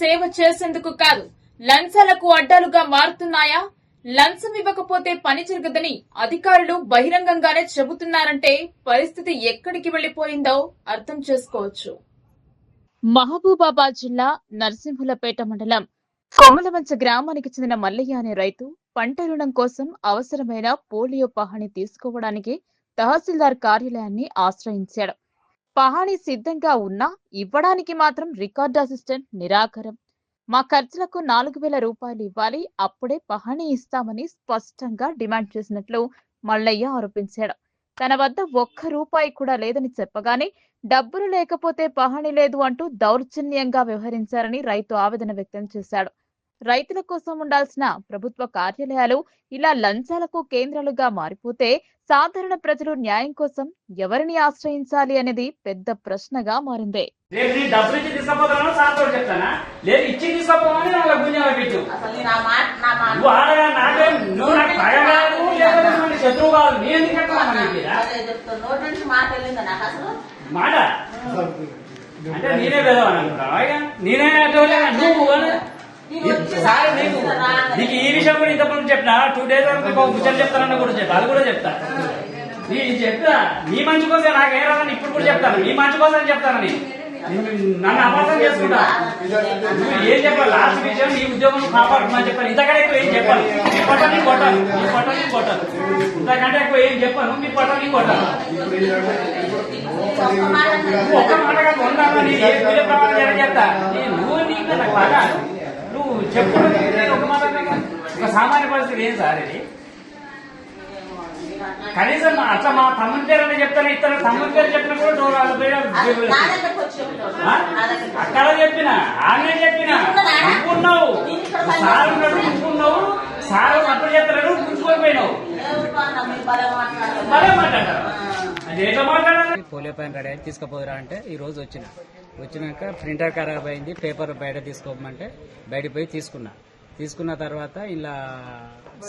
సేవ చేసేందుకు కాదు లంచాలకు అడ్డాలుగా మారుతున్నాయా? లంచం ఇవ్వకపోతే పని జరగదని అధికారులు బహిరంగంగానే చెబుతున్నారంటే పరిస్థితి ఎక్కడికి వెళ్ళిపోయిందో అర్థం చేసుకోవచ్చు. మహబూబాబాద్ జిల్లా నరసింహులపేట మండలం కొమలవంచ గ్రామానికి చెందిన మల్లయ్య అనే రైతు పంట రుణం కోసం అవసరమైన పోలియో పహాని తీసుకోవడానికి తహసీల్దార్ కార్యాలయాన్ని ఆశ్రయించాడు. పహాణి సిద్ధంగా ఉన్నా ఇవ్వడానికి మాత్రం రికార్డ్ అసిస్టెంట్ నిరాకరం. మా ఖర్చులకు నాలుగు వేల రూపాయలు ఇవ్వాలి అప్పుడే పహాణి ఇస్తామని స్పష్టంగా డిమాండ్ చేసినట్లు మల్లయ్య ఆరోపించాడు. తన వద్ద ఒక్క రూపాయి కూడా లేదని చెప్పగానే డబ్బులు లేకపోతే పహాణి లేదు అంటూ దౌర్జన్యంగా వ్యవహరించారని రైతు ఆవేదన వ్యక్తం చేశాడు. రైతుల కోసం ఉండాల్సిన ప్రభుత్వ కార్యాలయాలు ఇలా లంచాలకు కేంద్రాలుగా మారిపోతే సాధారణ ప్రజలు న్యాయం కోసం ఎవరిని ఆశ్రయించాలి అనేది పెద్ద ప్రశ్నగా మారింది. మాట అంటే నేనే? నేనే. ఒకసారి నీకు నీకు ఈ విషయం కూడా ఇంతకుముందు చెప్పినా. టూ డేస్ వరకు ముచ్చట చెప్తానని కూడా చెప్తా అది కూడా చెప్తా. నీ చెప్తా నీ మంచి కోసం నాకేం రాదని ఇప్పుడు కూడా చెప్తాను. నీ మంచి కోసం చెప్తానని నన్ను అపార్థం చేసుకుంటా. నువ్వు ఏం చెప్పాలి? లాస్ట్ విషయం నీ ఉద్యోగం కాపాడుతున్నా చెప్పాను ఇంతకంటే ఎక్కువ ఏం చెప్పాను నీ పొట్ట కొట్టాను. నీ పొట్ట కొట్టాను. ఇంతకంటే ఎక్కువ ఏం చెప్పాను? నీ పొట్ట కొట్టాను. ఒక్క మాట నువ్వు ఒక్క మాట కాదు వంద నీ ఏ వీడియో ప్రమాణం ఎలా నీ- నువ్వు నీకు నాకు బాగా నువ్వు చెప్పు నేను ఒక మాట. ఒక సామాన్య పరిస్థితి ఏం సార్ ఇది? కనీసం అట్లా మా తమ్ముని పేరు అని చెప్తాను ఇతను తమ్ముని పేరు చెప్పిన కూడా నువ్వు వాళ్ళ పేరు. అక్కడ చెప్పిన ఆమె చెప్పిన ఉన్నావు సార్ ఉన్నాడు ఉన్నావు సార్ అప్పుడు చెప్తాడు గుంజుకొని పోయినావు ఎవరు అన్నా మీరు భలే మాట్లాడారు. అది ఎట్లా పోలియో పైన రెడీ తీసుకుపోదురా అంటే ఈ రోజు వచ్చిన. వచ్చినాక ప్రింటర్ ఖరాబ్ అయింది పేపర్ బయట తీసుకోమంటే బయట పోయి తీసుకున్నా. తీసుకున్న తర్వాత ఇలా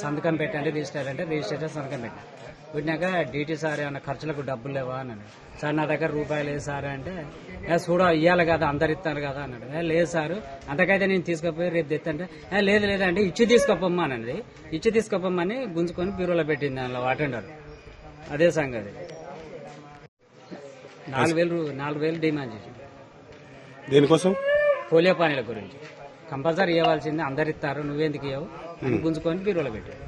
సంతకం పెట్టండి రిజిస్టర్ అంటే రిజిస్ట్రేషన్ సంతకం పెట్టాను పెట్టినాక డీటీ సార్ ఏమైనా ఖర్చులకు డబ్బులు లేవా అని అన్నాడు. సార్ నా దగ్గర రూపాయలు లేదు సార్ అంటే చూడ ఇవ్వాలి కదా అందరు ఇస్తారు కదా అన్నాడు. లేదు సార్ అంతకైతే నేను తీసుకుపోయి రేపు తెత్తంటే "ఏ, లేదు లేదంటే ఇచ్చి తీసుకుపోమ్మా అన్నది ఇచ్చి తీసుకుపోమ్మని గుంజుకొని బ్యూరోలో పెట్టింది అందులో అటెండర్ అదే సంగతి. నాలుగు వేలు నాలుగు వేలు డిమాండ్ చేసింది దేనికోసం? పోలియో పానీల గురించి. కంపల్సరీ ఇవ్వాల్సింది అందరు ఇస్తారు నువ్వెందుకు ఇవ్వవు అని గుంజుకొని బీరువాలో పెట్టాడు